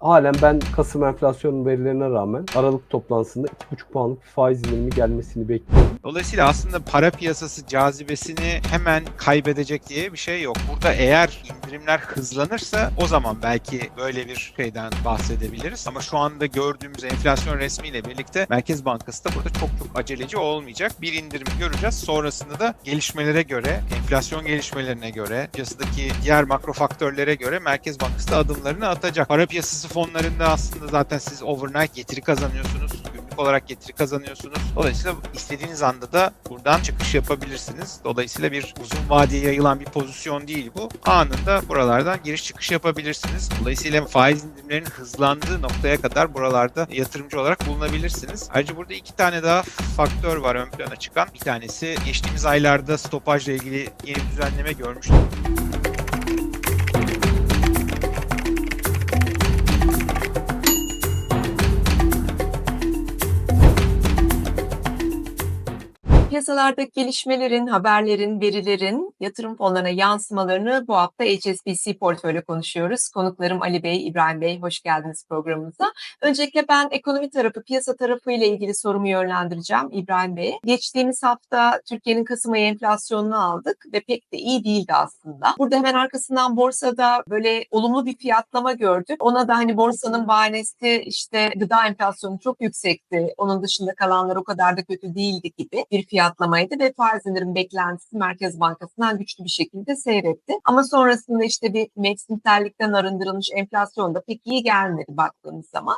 Halen ben Kasım enflasyon verilerine rağmen Aralık toplantısında 2,5 puanlık bir faiz indirimi gelmesini bekliyorum. Dolayısıyla aslında para piyasası cazibesini hemen kaybedecek diye bir şey yok. Burada eğer indirimler hızlanırsa o zaman belki böyle bir şeyden bahsedebiliriz. Ama şu anda gördüğümüz enflasyon resmiyle birlikte Merkez Bankası da burada çok çok aceleci olmayacak. Bir indirimi göreceğiz. Sonrasında da gelişmelere göre, enflasyon gelişmelerine göre, piyasadaki diğer makro faktörlere göre Merkez Bankası da adımlarını atacak. Para piyasası fonlarında aslında zaten siz overnight getiri kazanıyorsunuz. Günlük olarak getiri kazanıyorsunuz. Dolayısıyla istediğiniz anda da buradan çıkış yapabilirsiniz. Dolayısıyla bir uzun vadeye yayılan bir pozisyon değil bu. Anında buralardan giriş çıkış yapabilirsiniz. Dolayısıyla faiz indirimlerinin hızlandığı noktaya kadar buralarda yatırımcı olarak bulunabilirsiniz. Ayrıca burada iki tane daha faktör var ön plana çıkan. Bir tanesi geçtiğimiz aylarda stopajla ilgili yeni bir düzenleme görmüştük. Piyasalardaki gelişmelerin, haberlerin, verilerin yatırım fonlarına yansımalarını bu hafta HSBC portföyle konuşuyoruz. Konuklarım Ali Bey, İbrahim Bey, hoş geldiniz programımıza. Öncelikle ben ekonomi tarafı, piyasa tarafı ile ilgili sorumu yönlendireceğim İbrahim Bey'e. Geçtiğimiz hafta Türkiye'nin Kasım ayı enflasyonunu aldık ve pek de iyi değildi aslında. Burada hemen arkasından borsada böyle olumlu bir fiyatlama gördük. Ona da hani borsanın bahanesi işte gıda enflasyonu çok yüksekti. Onun dışında kalanlar o kadar da kötü değildi gibi bir fiyatlamaydı ve faiz indirim beklentisi Merkez Bankası'ndan güçlü bir şekilde seyretti. Ama sonrasında işte bir mevsimsellikten arındırılmış enflasyon da pek iyi gelmedi baktığımız zaman.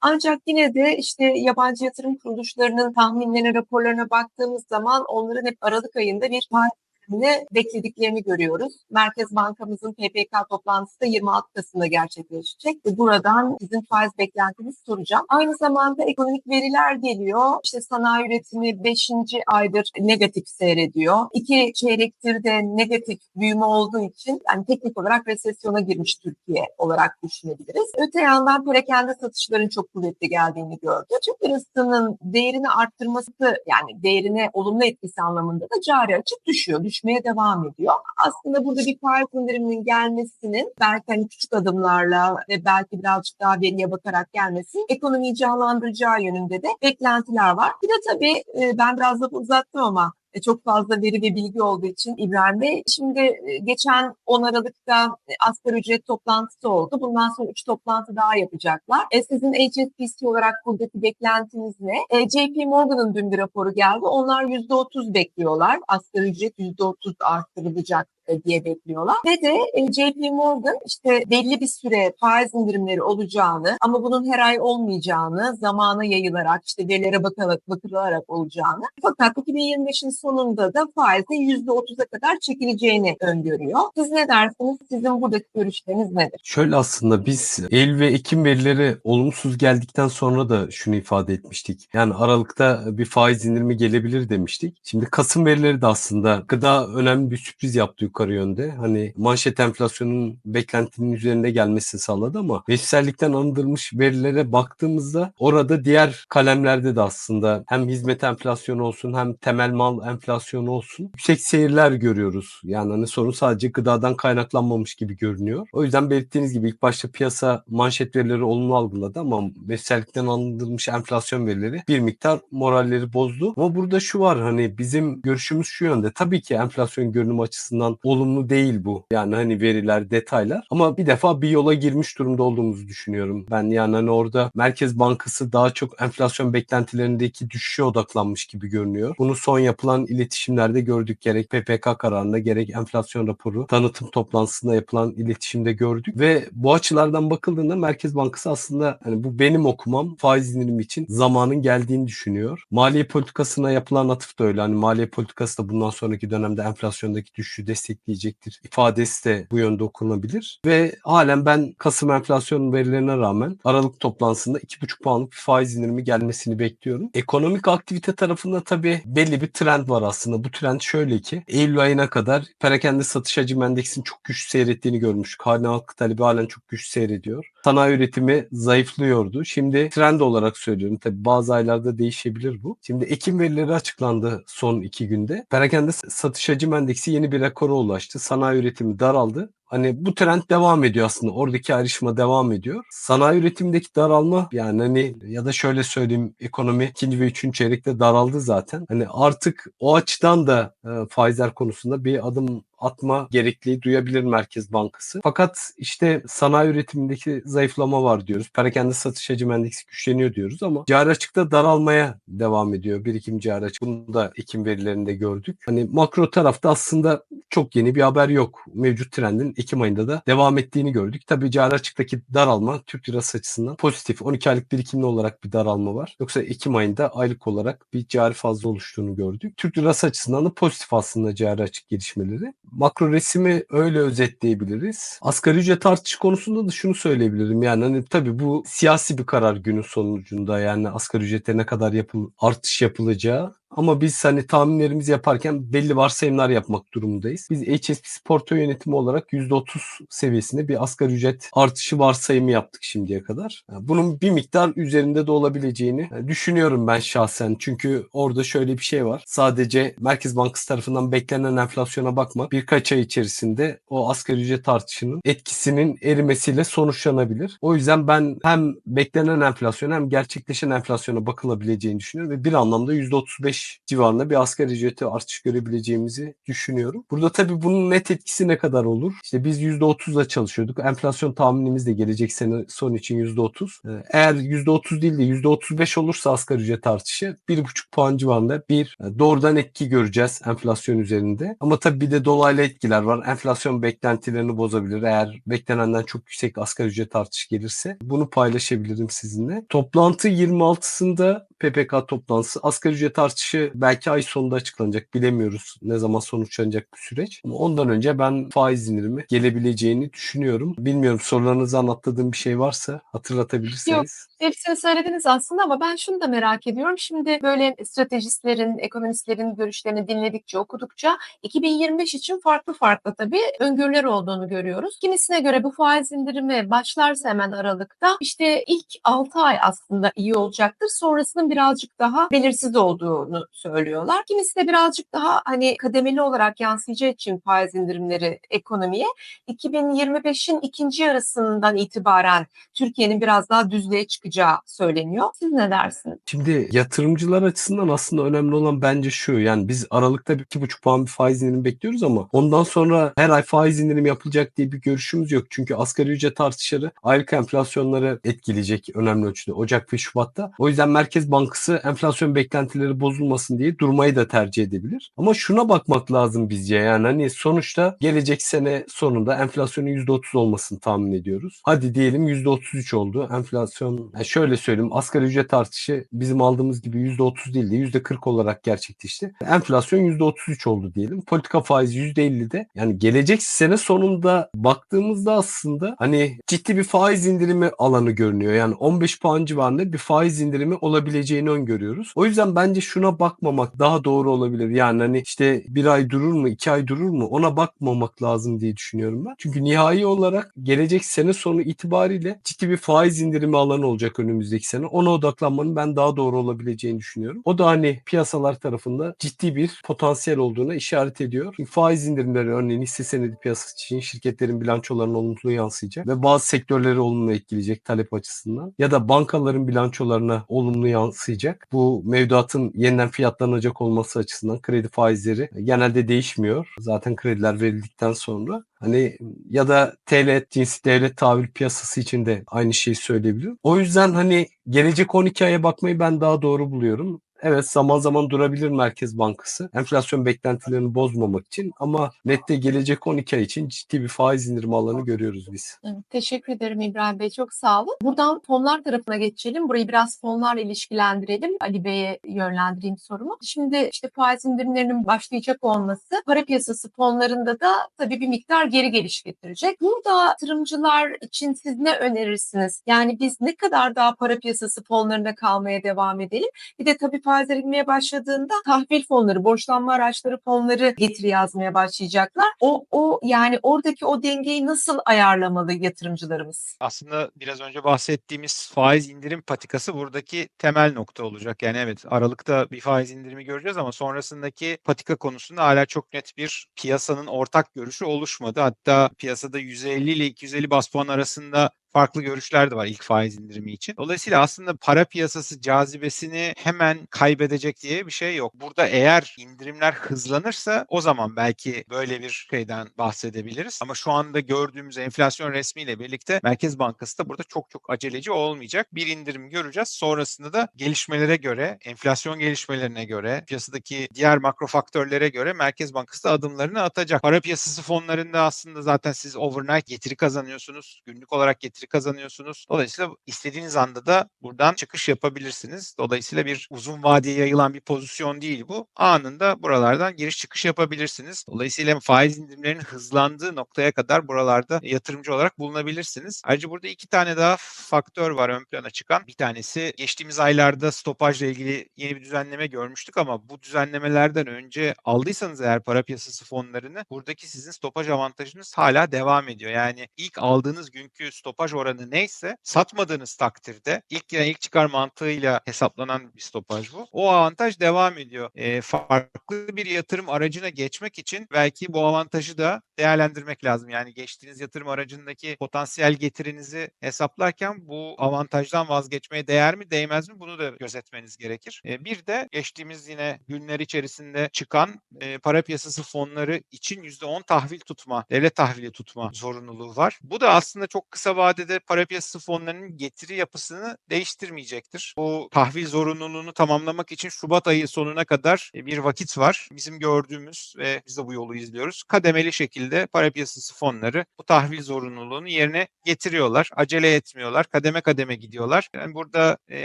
Ancak yine de işte yabancı yatırım kuruluşlarının tahminlerine, raporlarına baktığımız zaman onların hep Aralık ayında bir faiz indirimini beklediklerini görüyoruz. Merkez Bankamızın PPK toplantısı da 26 Kasım'da gerçekleşecek. Buradan sizin faiz beklentinizi soracağım. Aynı zamanda ekonomik veriler geliyor. İşte sanayi üretimi 5. aydır negatif seyrediyor. İki çeyrektir de negatif büyüme olduğu için yani teknik olarak resesyona girmiş Türkiye olarak düşünebiliriz. Öte yandan perakende satışların çok kuvvetli geldiğini gördük. Türk lirasının değerini arttırması yani değerine olumlu etkisi anlamında da cari açık düşüyor. Düşmeye devam ediyor. Aslında burada bir faiz indiriminin gelmesinin belki hani küçük adımlarla ve belki birazcık daha veriye bakarak gelmesi ekonomiyi canlandıracağı yönünde de beklentiler var. Bir de tabii e, ben biraz da uzattım ama çok fazla veri ve bilgi olduğu için İbrahim Bey. Şimdi e, geçen 10 Aralık'ta e, asgari ücret toplantısı oldu. Bundan sonra 3 toplantı daha yapacaklar. E, sizin HSBC olarak buradaki beklentiniz ne? E, JP Morgan'ın dün bir raporu geldi. Onlar %30 bekliyorlar. Asgari ücret %30 arttırılacak e, diye bekliyorlar. Ve de e, JP Morgan işte belli bir süre faiz indirimleri olacağını ama bunun her ay olmayacağını, zamana yayılarak işte verilere bakarak, bakılarak olacağını fakat 2025'in sonunda da faizin %30'a kadar çekileceğini öngörüyor. Siz ne dersiniz? Sizin buradaki görüşleriniz nedir? Şöyle aslında biz Eylül ve Ekim verileri olumsuz geldikten sonra da şunu ifade etmiştik. Yani Aralık'ta bir faiz indirimi gelebilir demiştik. Şimdi Kasım verileri de aslında gıda önemli bir sürpriz yaptı yukarı yönde. Hani manşet enflasyonun beklentinin üzerinde gelmesini sağladı ama mevsimsellikten arındırılmış verilere baktığımızda orada diğer kalemlerde de aslında hem hizmet enflasyonu olsun hem temel mal enflasyonu olsun yüksek seyirler görüyoruz. Yani hani sorun sadece gıdadan kaynaklanmamış gibi görünüyor. O yüzden belirttiğiniz gibi ilk başta piyasa manşet verileri olumlu algıladı ama mevsimsellikten arındırılmış enflasyon verileri bir miktar moralleri bozdu. Ama burada şu var hani bizim görüşümüz şu yönde. Tabii ki enflasyon görünümü açısından olumlu değil bu. Yani hani veriler, detaylar. Ama bir defa bir yola girmiş durumda olduğumuzu düşünüyorum. Ben yani hani orada Merkez Bankası daha çok enflasyon beklentilerindeki düşüşe odaklanmış gibi görünüyor. Bunu son yapılan iletişimlerde gördük. Gerek PPK kararında gerek enflasyon raporu tanıtım toplantısında yapılan iletişimde gördük. Ve bu açılardan bakıldığında Merkez Bankası aslında hani bu benim okumam faiz indirimi için zamanın geldiğini düşünüyor. Maliye politikasına yapılan atıf da öyle. Hani maliye politikası da bundan sonraki dönemde enflasyondaki düşüşü destekleyecektir. İfadesi de bu yönde okunabilir. Ve halen ben Kasım enflasyon verilerine rağmen Aralık toplantısında 2,5 puanlık bir faiz indirimi gelmesini bekliyorum. Ekonomik aktivite tarafında tabii belli bir trend var aslında. Bu trend şöyle ki Eylül ayına kadar perakende satış hacim endeksinin çok güçlü seyrettiğini görmüştük. Hane halkı talebi halen çok güçlü seyrediyor. Sanayi üretimi zayıflıyordu. Şimdi trend olarak söylüyorum. Tabii bazı aylarda değişebilir bu. Şimdi Ekim verileri açıklandı son iki günde. Perakende satış hacim endeksi yeni bir rekora ulaştı. Sanayi üretimi daraldı. Hani bu trend devam ediyor aslında. Oradaki ayrışma devam ediyor. Sanayi üretimindeki daralma yani hani ya da şöyle söyleyeyim ekonomi ikinci ve üçüncü çeyrekte daraldı zaten. Hani artık o açıdan da e, faizler konusunda bir adım atma gerekliliği duyabilir Merkez Bankası. Fakat işte sanayi üretimindeki zayıflama var diyoruz. Perakende satış hacim endeksi güçleniyor diyoruz ama cari açıkta daralmaya devam ediyor. Birikim cari açık. Bunu da Ekim verilerinde gördük. Hani makro tarafta aslında çok yeni bir haber yok. Mevcut trendin Ekim ayında da devam ettiğini gördük. Tabii cari açıktaki daralma Türk lirası açısından pozitif. 12 aylık birikimli olarak bir daralma var. Yoksa Ekim ayında aylık olarak bir cari fazla oluştuğunu gördük. Türk lirası açısından da pozitif aslında cari açık gelişmeleri. Makro resmi öyle özetleyebiliriz. Asgari ücret artışı konusunda da şunu söyleyebilirim. Yani hani tabii bu siyasi bir karar günün sonucunda yani asgari ücrete ne kadar yapıl artış yapılacağı ama biz hani tahminlerimizi yaparken belli varsayımlar yapmak durumundayız. Biz HSBC portföy yönetimi olarak %30 seviyesinde bir asgari ücret artışı varsayımı yaptık şimdiye kadar. Yani bunun bir miktar üzerinde de olabileceğini düşünüyorum ben şahsen. Çünkü orada şöyle bir şey var. Sadece Merkez Bankası tarafından beklenen enflasyona bakma birkaç ay içerisinde o asgari ücret artışının etkisinin erimesiyle sonuçlanabilir. O yüzden ben hem beklenen enflasyon hem gerçekleşen enflasyona bakılabileceğini düşünüyorum ve bir anlamda %35 civarında bir asgari ücreti artış görebileceğimizi düşünüyorum. Burada tabii bunun net etkisi ne kadar olur? İşte biz %30'la çalışıyorduk. Enflasyon tahminimiz de gelecek sene son için %30. Ee, Eğer %30 değil de %35 olursa asgari ücret artışı 1,5 puan civarında bir e, doğrudan etki göreceğiz enflasyon üzerinde. Ama tabii bir de dolaylı etkiler var. Enflasyon beklentilerini bozabilir. Eğer beklenenden çok yüksek asgari ücret artışı gelirse bunu paylaşabilirim sizinle. Toplantı 26'sında PPK toplantısı asgari ücret artışı belki ay sonunda açıklanacak. Bilemiyoruz ne zaman sonuçlanacak bu süreç. Ama ondan önce ben faiz indirimi gelebileceğini düşünüyorum. Bilmiyorum sorularınızı anlattığım bir şey varsa hatırlatabilirsiniz. Hepsini söylediniz aslında ama ben şunu da merak ediyorum. Şimdi böyle stratejistlerin, ekonomistlerin görüşlerini dinledikçe, okudukça 2025 için farklı farklı tabii öngörüler olduğunu görüyoruz. Kimisine göre bu faiz indirimi başlarsa hemen Aralık'ta işte ilk 6 ay aslında iyi olacaktır. Sonrasının birazcık daha belirsiz olduğunu söylüyorlar. Kimisi de birazcık daha hani kademeli olarak yansıyacağı için faiz indirimleri ekonomiye 2025'in ikinci yarısından itibaren Türkiye'nin biraz daha düzlüğe çıkacağı söyleniyor. Siz ne dersiniz? Şimdi yatırımcılar açısından aslında önemli olan bence şu. Yani biz Aralık'ta bir 2,5 puan bir faiz indirimi bekliyoruz ama ondan sonra her ay faiz indirim yapılacak diye bir görüşümüz yok. Çünkü asgari ücret artışları aylık enflasyonları etkileyecek önemli ölçüde Ocak ve Şubat'ta. O yüzden Merkez Bankası enflasyon beklentileri bozulmasın diye durmayı da tercih edebilir. Ama şuna bakmak lazım bizce yani hani sonuçta gelecek sene sonunda enflasyonun %30 olmasını tahmin ediyoruz. Hadi diyelim %33 oldu. Enflasyon yani şöyle söyleyeyim asgari ücret artışı bizim aldığımız gibi %30 değil de %40 olarak gerçekleşti. Enflasyon %33 oldu diyelim. Politika faizi %50'de. Yani gelecek sene sonunda baktığımızda aslında hani ciddi bir faiz indirimi alanı görünüyor. Yani 15 puan civarında bir faiz indirimi olabileceğini öngörüyoruz. O yüzden bence şuna bakmamak daha doğru olabilir. Yani hani işte bir ay durur mu, iki ay durur mu ona bakmamak lazım diye düşünüyorum ben. Çünkü nihai olarak gelecek sene sonu itibariyle ciddi bir faiz indirimi alanı olacak önümüzdeki sene. Ona odaklanmanın ben daha doğru olabileceğini düşünüyorum. O da hani piyasalar tarafında ciddi bir potansiyel olduğuna işaret ediyor. Çünkü faiz indirimleri örneğin hisse senedi piyasası için şirketlerin bilançolarına olumlu yansıyacak ve bazı sektörleri olumlu etkileyecek talep açısından ya da bankaların bilançolarına olumlu yansıyacak. Bu mevduatın yeniden fiyatlanacak olması açısından kredi faizleri genelde değişmiyor. Zaten krediler verildikten sonra Hani ya da TL cinsi devlet tahvil piyasası için de aynı şeyi söyleyebilirim. O yüzden hani gelecek 12 aya bakmayı ben daha doğru buluyorum. Evet zaman zaman durabilir Merkez Bankası enflasyon beklentilerini bozmamak için ama nette gelecek 12 ay için ciddi bir faiz indirimi alanı görüyoruz biz. Teşekkür ederim İbrahim Bey. Çok sağ olun. Buradan fonlar tarafına geçelim. Burayı biraz fonlarla ilişkilendirelim. Ali Bey'e yönlendireyim sorumu. Şimdi işte faiz indirimlerinin başlayacak olması para piyasası fonlarında da tabii bir miktar geri geliş getirecek. Burada yatırımcılar için siz ne önerirsiniz? Yani biz ne kadar daha para piyasası fonlarında kalmaya devam edelim? Bir de tabii faizler inmeye başladığında tahvil fonları, borçlanma araçları fonları getiri yazmaya başlayacaklar. O o yani oradaki o dengeyi nasıl ayarlamalı yatırımcılarımız? Aslında biraz önce bahsettiğimiz faiz indirim patikası buradaki temel nokta olacak. Yani evet Aralık'ta bir faiz indirimi göreceğiz ama sonrasındaki patika konusunda hala çok net bir piyasanın ortak görüşü oluşmadı. Hatta piyasada 150 ile 250 bas puan arasında farklı görüşler de var ilk faiz indirimi için. Dolayısıyla aslında para piyasası cazibesini hemen kaybedecek diye bir şey yok. Burada eğer indirimler hızlanırsa o zaman belki böyle bir şeyden bahsedebiliriz. Ama şu anda gördüğümüz enflasyon resmiyle birlikte Merkez Bankası da burada çok çok aceleci olmayacak. Bir indirim göreceğiz. Sonrasında da gelişmelere göre, enflasyon gelişmelerine göre, piyasadaki diğer makro faktörlere göre Merkez Bankası da adımlarını atacak. Para piyasası fonlarında aslında zaten siz overnight getiri kazanıyorsunuz. Günlük olarak getiri kazanıyorsunuz. Dolayısıyla istediğiniz anda da buradan çıkış yapabilirsiniz. Dolayısıyla bir uzun vadeye yayılan bir pozisyon değil bu. Anında buralardan giriş çıkış yapabilirsiniz. Dolayısıyla faiz indirimlerinin hızlandığı noktaya kadar buralarda yatırımcı olarak bulunabilirsiniz. Ayrıca burada iki tane daha faktör var ön plana çıkan. Bir tanesi geçtiğimiz aylarda stopajla ilgili yeni bir düzenleme görmüştük ama bu düzenlemelerden önce aldıysanız eğer para piyasası fonlarını buradaki sizin stopaj avantajınız hala devam ediyor. Yani ilk aldığınız günkü stopaj oranı neyse satmadığınız takdirde ilk yani ilk çıkar mantığıyla hesaplanan bir stopaj bu. O avantaj devam ediyor. E, farklı bir yatırım aracına geçmek için belki bu avantajı da değerlendirmek lazım. Yani geçtiğiniz yatırım aracındaki potansiyel getirinizi hesaplarken bu avantajdan vazgeçmeye değer mi değmez mi bunu da gözetmeniz gerekir. E, bir de geçtiğimiz yine günler içerisinde çıkan e, para piyasası fonları için %10 tahvil tutma, devlet tahvili tutma zorunluluğu var. Bu da aslında çok kısa vadede para piyasası fonlarının getiri yapısını değiştirmeyecektir. Bu tahvil zorunluluğunu tamamlamak için Şubat ayı sonuna kadar e, bir vakit var. Bizim gördüğümüz ve biz de bu yolu izliyoruz. Kademeli şekilde para piyasası fonları bu tahvil zorunluluğunu yerine getiriyorlar. Acele etmiyorlar. Kademe kademe gidiyorlar. Yani burada e,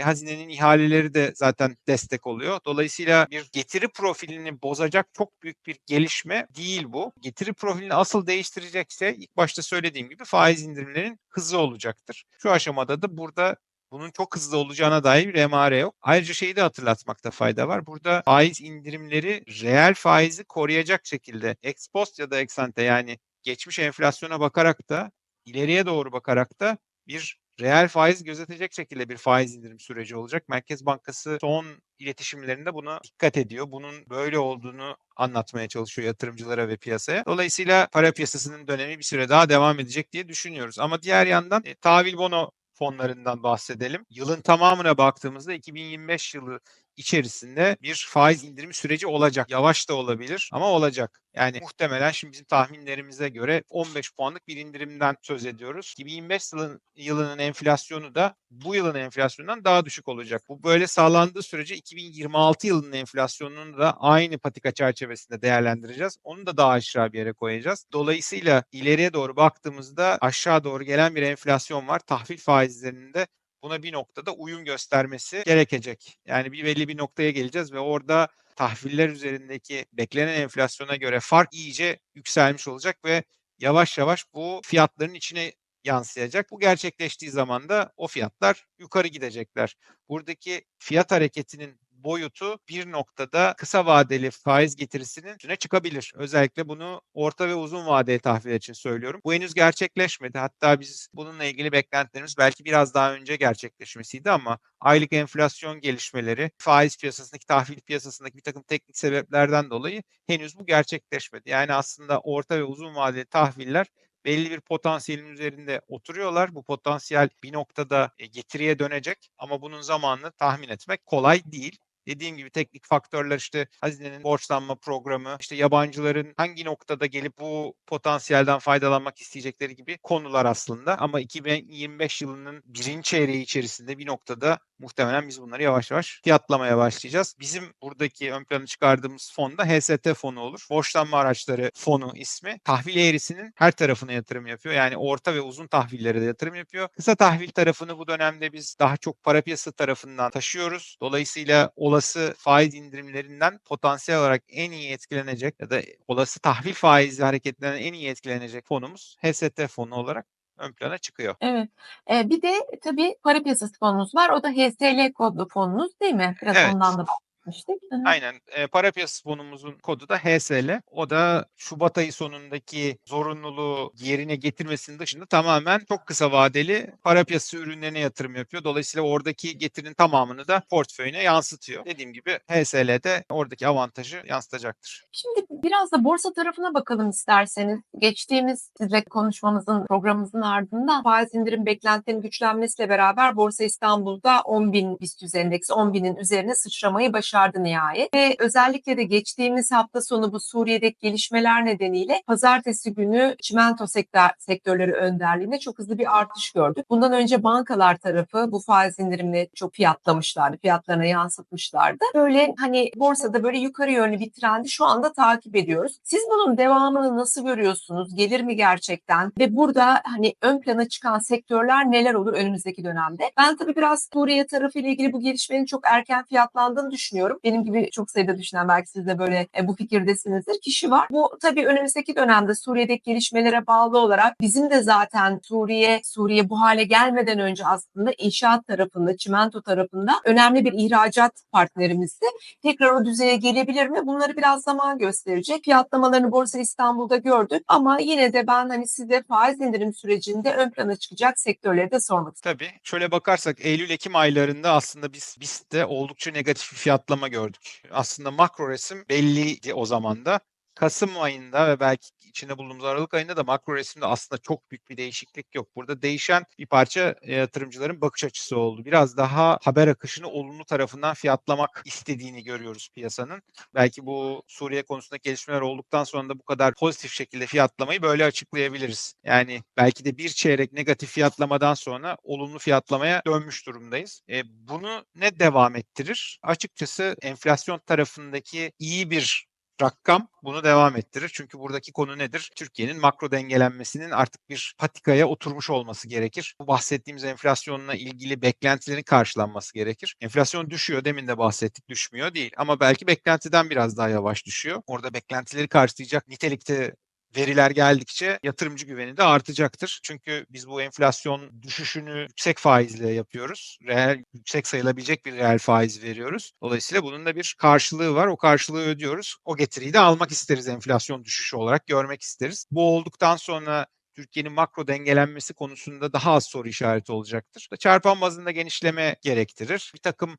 hazinenin ihaleleri de zaten destek oluyor. Dolayısıyla bir getiri profilini bozacak çok büyük bir gelişme değil bu. Getiri profilini asıl değiştirecekse ilk başta söylediğim gibi faiz indirimlerinin hızı olacaktır. Şu aşamada da burada bunun çok hızlı olacağına dair bir emare yok. Ayrıca şeyi de hatırlatmakta fayda var. Burada faiz indirimleri reel faizi koruyacak şekilde ex post ya da ex ante yani geçmiş enflasyona bakarak da ileriye doğru bakarak da bir reel faiz gözetecek şekilde bir faiz indirim süreci olacak. Merkez Bankası son iletişimlerinde buna dikkat ediyor. Bunun böyle olduğunu anlatmaya çalışıyor yatırımcılara ve piyasaya. Dolayısıyla para piyasasının dönemi bir süre daha devam edecek diye düşünüyoruz. Ama diğer yandan e, tahvil bono fonlarından bahsedelim. Yılın tamamına baktığımızda 2025 yılı içerisinde bir faiz indirimi süreci olacak. Yavaş da olabilir ama olacak. Yani muhtemelen şimdi bizim tahminlerimize göre 15 puanlık bir indirimden söz ediyoruz. 2025 yılın, yılının enflasyonu da bu yılın enflasyonundan daha düşük olacak. Bu böyle sağlandığı sürece 2026 yılının enflasyonunu da aynı patika çerçevesinde değerlendireceğiz. Onu da daha aşağı bir yere koyacağız. Dolayısıyla ileriye doğru baktığımızda aşağı doğru gelen bir enflasyon var. Tahvil faizlerinin de buna bir noktada uyum göstermesi gerekecek. Yani bir belli bir noktaya geleceğiz ve orada tahviller üzerindeki beklenen enflasyona göre fark iyice yükselmiş olacak ve yavaş yavaş bu fiyatların içine yansıyacak. Bu gerçekleştiği zaman da o fiyatlar yukarı gidecekler. Buradaki fiyat hareketinin boyutu bir noktada kısa vadeli faiz getirisinin üstüne çıkabilir. Özellikle bunu orta ve uzun vadeli tahvil için söylüyorum. Bu henüz gerçekleşmedi. Hatta biz bununla ilgili beklentilerimiz belki biraz daha önce gerçekleşmesiydi ama aylık enflasyon gelişmeleri, faiz piyasasındaki, tahvil piyasasındaki bir takım teknik sebeplerden dolayı henüz bu gerçekleşmedi. Yani aslında orta ve uzun vadeli tahviller belli bir potansiyelin üzerinde oturuyorlar. Bu potansiyel bir noktada e, getiriye dönecek ama bunun zamanını tahmin etmek kolay değil. Dediğim gibi teknik faktörler işte hazinenin borçlanma programı, işte yabancıların hangi noktada gelip bu potansiyelden faydalanmak isteyecekleri gibi konular aslında. Ama 2025 yılının birinci çeyreği içerisinde bir noktada muhtemelen biz bunları yavaş yavaş fiyatlamaya başlayacağız. Bizim buradaki ön plana çıkardığımız fon da HST fonu olur. Borçlanma araçları fonu ismi. Tahvil eğrisinin her tarafına yatırım yapıyor. Yani orta ve uzun tahvillere de yatırım yapıyor. Kısa tahvil tarafını bu dönemde biz daha çok para piyasası tarafından taşıyoruz. Dolayısıyla olası faiz indirimlerinden potansiyel olarak en iyi etkilenecek ya da olası tahvil faizi hareketlerinden en iyi etkilenecek fonumuz HST fonu olarak ön plana çıkıyor. Evet. Eee, bir de tabii para piyasası fonumuz var. O da HSL kodlu fonunuz değil mi? Biraz Evet. ondan da bahsetmiştik. Aynen. E, para piyasası fonumuzun kodu da HSL. O da Şubat ayı sonundaki zorunluluğu yerine getirmesinin dışında tamamen çok kısa vadeli para piyasası ürünlerine yatırım yapıyor. Dolayısıyla oradaki getirinin tamamını da portföyüne yansıtıyor. Dediğim gibi HSL'de oradaki avantajı yansıtacaktır. Şimdi biraz da borsa tarafına bakalım isterseniz. Geçtiğimiz sizle konuşmamızın, programımızın ardından faiz indirim beklentilerinin güçlenmesiyle beraber Borsa İstanbul'da 10 bin BIST endeksi 10 binin üzerine sıçramayı başardı nihayet. Ve özellikle de geçtiğimiz hafta sonu bu Suriye'deki gelişmeler nedeniyle pazartesi günü çimento sektör, sektörleri önderliğinde çok hızlı bir artış gördük. Bundan önce bankalar tarafı bu faiz indirimini çok fiyatlamışlardı, fiyatlarına yansıtmışlardı. Böyle hani borsada böyle yukarı yönlü bir trendi şu anda takip ediyoruz. Siz bunun devamını nasıl görüyorsunuz? Gelir mi gerçekten? Ve burada hani ön plana çıkan sektörler neler olur önümüzdeki dönemde? Ben tabii biraz Suriye tarafıyla ilgili bu gelişmenin çok erken fiyatlandığını düşünüyorum. Benim gibi çok sayıda düşünen belki siz de böyle e, bu fikirdesinizdir. Kişi var. Bu tabii önümüzdeki dönemde Suriye'deki gelişmelere bağlı olarak bizim de zaten Suriye Suriye bu hale gelmeden önce aslında inşaat tarafında, çimento tarafında önemli bir ihracat partnerimizdi. Tekrar o düzeye gelebilir mi? Bunları biraz zaman gösterecek. Fiyatlamalarını Borsa İstanbul'da gördük ama yine de ben hani size faiz indirim sürecinde ön plana çıkacak sektörleri de sormak istiyorum. Tabii. Şöyle bakarsak Eylül-Ekim aylarında aslında biz BIST'te oldukça negatif bir fiyatlama gördük. Aslında makro resim belliydi o zaman da. Kasım ayında ve belki içinde bulunduğumuz Aralık ayında da makro resimde aslında çok büyük bir değişiklik yok. Burada değişen bir parça e, yatırımcıların bakış açısı oldu. Biraz daha haber akışını olumlu tarafından fiyatlamak istediğini görüyoruz piyasanın. Belki bu Suriye konusundaki gelişmeler olduktan sonra da bu kadar pozitif şekilde fiyatlamayı böyle açıklayabiliriz. Yani belki de bir çeyrek negatif fiyatlamadan sonra olumlu fiyatlamaya dönmüş durumdayız. E, bunu ne devam ettirir? Açıkçası enflasyon tarafındaki iyi bir rakam bunu devam ettirir. Çünkü buradaki konu nedir? Türkiye'nin makro dengelenmesinin artık bir patikaya oturmuş olması gerekir. Bu bahsettiğimiz enflasyonla ilgili beklentilerin karşılanması gerekir. Enflasyon düşüyor. Demin de bahsettik. Düşmüyor değil. Ama belki beklentiden biraz daha yavaş düşüyor. Orada beklentileri karşılayacak nitelikte veriler geldikçe yatırımcı güveni de artacaktır. Çünkü biz bu enflasyon düşüşünü yüksek faizle yapıyoruz. Reel yüksek sayılabilecek bir reel faiz veriyoruz. Dolayısıyla bunun da bir karşılığı var. O karşılığı ödüyoruz. O getiriyi de almak isteriz enflasyon düşüşü olarak görmek isteriz. Bu olduktan sonra Türkiye'nin makro dengelenmesi konusunda daha az soru işareti olacaktır. Çarpan bazında genişleme gerektirir. Bir takım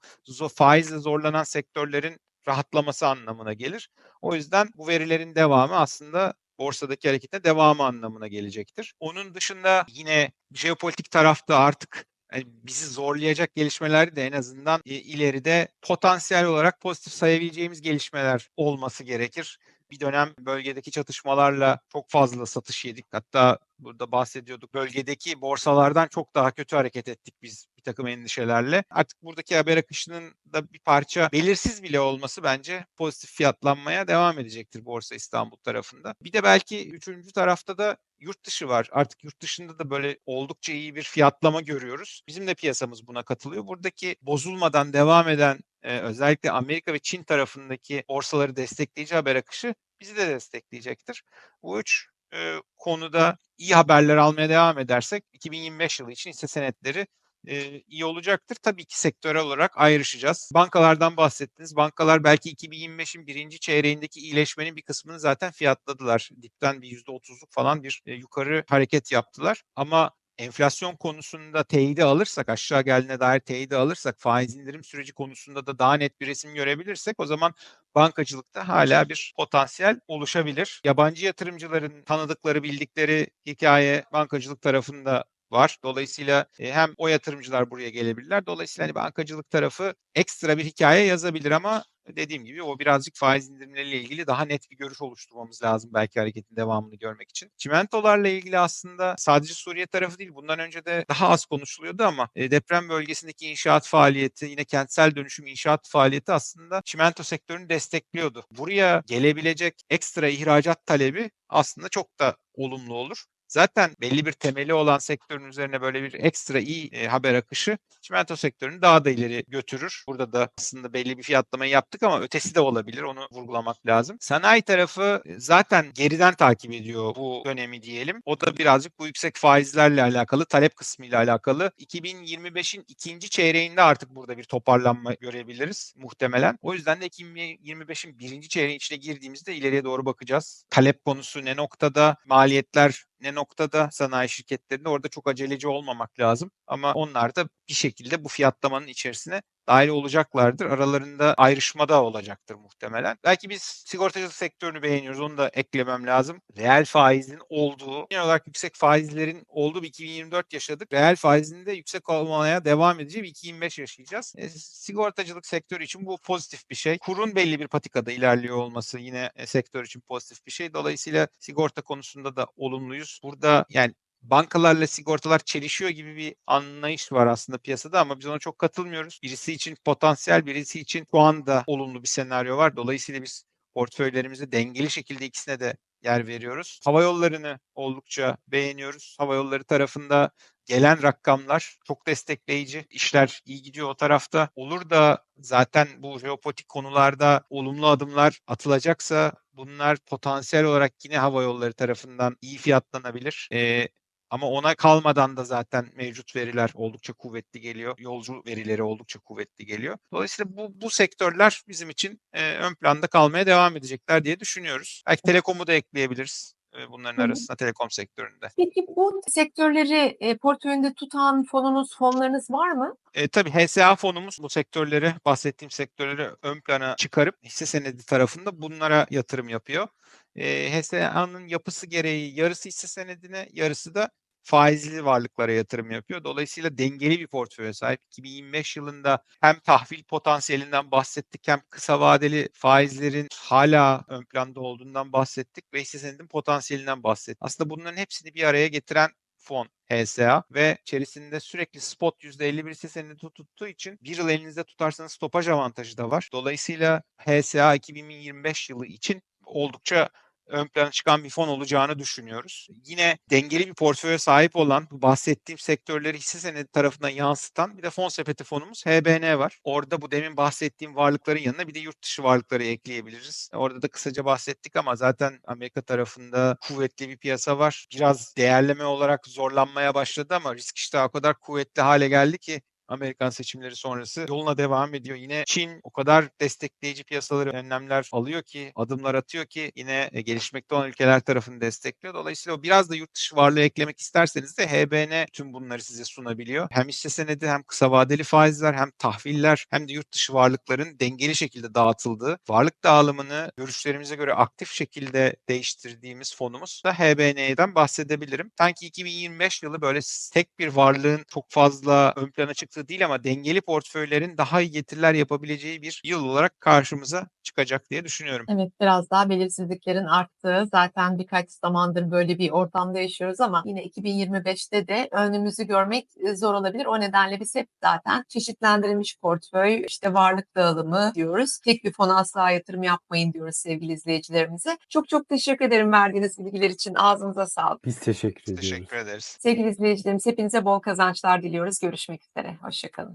faizle zorlanan sektörlerin rahatlaması anlamına gelir. O yüzden bu verilerin devamı aslında borsadaki harekete devamı anlamına gelecektir. Onun dışında yine jeopolitik tarafta artık yani bizi zorlayacak gelişmeler de en azından e, ileride potansiyel olarak pozitif sayabileceğimiz gelişmeler olması gerekir. Bir dönem bölgedeki çatışmalarla çok fazla satış yedik. Hatta burada bahsediyorduk. Bölgedeki borsalardan çok daha kötü hareket ettik biz bir takım endişelerle. Artık buradaki haber akışının da bir parça belirsiz bile olması bence pozitif fiyatlanmaya devam edecektir Borsa İstanbul tarafında. Bir de belki üçüncü tarafta da yurt dışı var. Artık yurt dışında da böyle oldukça iyi bir fiyatlama görüyoruz. Bizim de piyasamız buna katılıyor. Buradaki bozulmadan devam eden e, özellikle Amerika ve Çin tarafındaki borsaları destekleyici haber akışı bizi de destekleyecektir. Bu üç e, konuda iyi haberler almaya devam edersek 2025 yılı için hisse senetleri e, iyi olacaktır. Tabii ki sektörel olarak ayrışacağız. Bankalardan bahsettiniz. Bankalar belki 2025'in birinci çeyreğindeki iyileşmenin bir kısmını zaten fiyatladılar. Dipten bir %30'luk falan bir e, yukarı hareket yaptılar. Ama enflasyon konusunda teyidi alırsak, aşağı geldiğine dair teyidi alırsak, faiz indirim süreci konusunda da daha net bir resim görebilirsek o zaman bankacılıkta hala bir potansiyel oluşabilir. Yabancı yatırımcıların tanıdıkları, bildikleri hikaye bankacılık tarafında var. Dolayısıyla e, hem o yatırımcılar buraya gelebilirler. Dolayısıyla hani bankacılık tarafı ekstra bir hikaye yazabilir ama dediğim gibi o birazcık faiz indirimleriyle ilgili daha net bir görüş oluşturmamız lazım belki hareketin devamını görmek için. Çimentolarla ilgili aslında sadece Suriye tarafı değil bundan önce de daha az konuşuluyordu ama e, deprem bölgesindeki inşaat faaliyeti yine kentsel dönüşüm inşaat faaliyeti aslında çimento sektörünü destekliyordu. Buraya gelebilecek ekstra ihracat talebi aslında çok da olumlu olur. Zaten belli bir temeli olan sektörün üzerine böyle bir ekstra iyi e, haber akışı çimento sektörünü daha da ileri götürür. Burada da aslında belli bir fiyatlamayı yaptık ama ötesi de olabilir. Onu vurgulamak lazım. Sanayi tarafı zaten geriden takip ediyor bu dönemi diyelim. O da birazcık bu yüksek faizlerle alakalı, talep kısmıyla alakalı. 2025'in ikinci çeyreğinde artık burada bir toparlanma görebiliriz muhtemelen. O yüzden de 2025'in birinci çeyreği içine girdiğimizde ileriye doğru bakacağız. Talep konusu ne noktada, maliyetler ne noktada sanayi şirketlerinde orada çok aceleci olmamak lazım. Ama onlar da bir şekilde bu fiyatlamanın içerisine dahil olacaklardır. Aralarında ayrışma da olacaktır muhtemelen. Belki biz sigortacılık sektörünü beğeniyoruz. Onu da eklemem lazım. Reel faizin olduğu, genel olarak yüksek faizlerin olduğu bir 2024 yaşadık. Reel faizin de yüksek olmaya devam edeceği bir 2025 yaşayacağız. E, sigortacılık sektörü için bu pozitif bir şey. Kurun belli bir patikada ilerliyor olması yine e, sektör için pozitif bir şey. Dolayısıyla sigorta konusunda da olumluyuz. Burada yani bankalarla sigortalar çelişiyor gibi bir anlayış var aslında piyasada ama biz ona çok katılmıyoruz. Birisi için potansiyel, birisi için şu anda olumlu bir senaryo var. Dolayısıyla biz portföylerimizde dengeli şekilde ikisine de yer veriyoruz. Hava yollarını oldukça beğeniyoruz. Hava yolları tarafında gelen rakamlar çok destekleyici. İşler iyi gidiyor o tarafta. Olur da zaten bu jeopolitik konularda olumlu adımlar atılacaksa bunlar potansiyel olarak yine hava yolları tarafından iyi fiyatlanabilir. Ee, ama ona kalmadan da zaten mevcut veriler oldukça kuvvetli geliyor. Yolcu verileri oldukça kuvvetli geliyor. Dolayısıyla bu, bu sektörler bizim için e, ön planda kalmaya devam edecekler diye düşünüyoruz. Belki telekomu da ekleyebiliriz e, bunların arasında telekom sektöründe. Peki bu sektörleri e, portföyünde tutan fonunuz, fonlarınız var mı? E, tabii HSA fonumuz bu sektörleri, bahsettiğim sektörleri ön plana çıkarıp hisse senedi tarafında bunlara yatırım yapıyor. E, HSA'nın yapısı gereği yarısı hisse senedine, yarısı da faizli varlıklara yatırım yapıyor. Dolayısıyla dengeli bir portföye sahip. 2025 yılında hem tahvil potansiyelinden bahsettik hem kısa vadeli faizlerin hala ön planda olduğundan bahsettik ve hisse senedin potansiyelinden bahsettik. Aslında bunların hepsini bir araya getiren fon HSA ve içerisinde sürekli spot %51 hisse senedi tuttuğu için bir yıl elinizde tutarsanız stopaj avantajı da var. Dolayısıyla HSA 2025 yılı için oldukça ön plana çıkan bir fon olacağını düşünüyoruz. Yine dengeli bir portföye sahip olan bahsettiğim sektörleri hisse senedi tarafından yansıtan bir de fon sepeti fonumuz HBN var. Orada bu demin bahsettiğim varlıkların yanına bir de yurt dışı varlıkları ekleyebiliriz. Orada da kısaca bahsettik ama zaten Amerika tarafında kuvvetli bir piyasa var. Biraz değerleme olarak zorlanmaya başladı ama risk iştahı o kadar kuvvetli hale geldi ki Amerikan seçimleri sonrası yoluna devam ediyor. Yine Çin o kadar destekleyici piyasaları önlemler alıyor ki, adımlar atıyor ki yine e, gelişmekte olan ülkeler tarafını destekliyor. Dolayısıyla o biraz da yurt dışı varlığı eklemek isterseniz de HBN tüm bunları size sunabiliyor. Hem hisse senedi hem kısa vadeli faizler hem tahviller hem de yurt dışı varlıkların dengeli şekilde dağıtıldığı, varlık dağılımını görüşlerimize göre aktif şekilde değiştirdiğimiz fonumuz da HBN'den bahsedebilirim. Sanki 2025 yılı böyle tek bir varlığın çok fazla ön plana çıktığı değil ama dengeli portföylerin daha iyi getiriler yapabileceği bir yıl olarak karşımıza çıkacak diye düşünüyorum. Evet, biraz daha belirsizliklerin arttığı, zaten birkaç zamandır böyle bir ortamda yaşıyoruz ama yine 2025'te de önümüzü görmek e, zor olabilir. O nedenle biz hep zaten çeşitlendirilmiş portföy, işte varlık dağılımı diyoruz. Tek bir fona asla yatırım yapmayın diyoruz sevgili izleyicilerimize. Çok çok teşekkür ederim verdiğiniz bilgiler için. Ağzınıza sağlık. Biz teşekkür ediyoruz. Teşekkür ederiz. Sevgili izleyicilerimiz hepinize bol kazançlar diliyoruz. Görüşmek üzere. Hoşçakalın.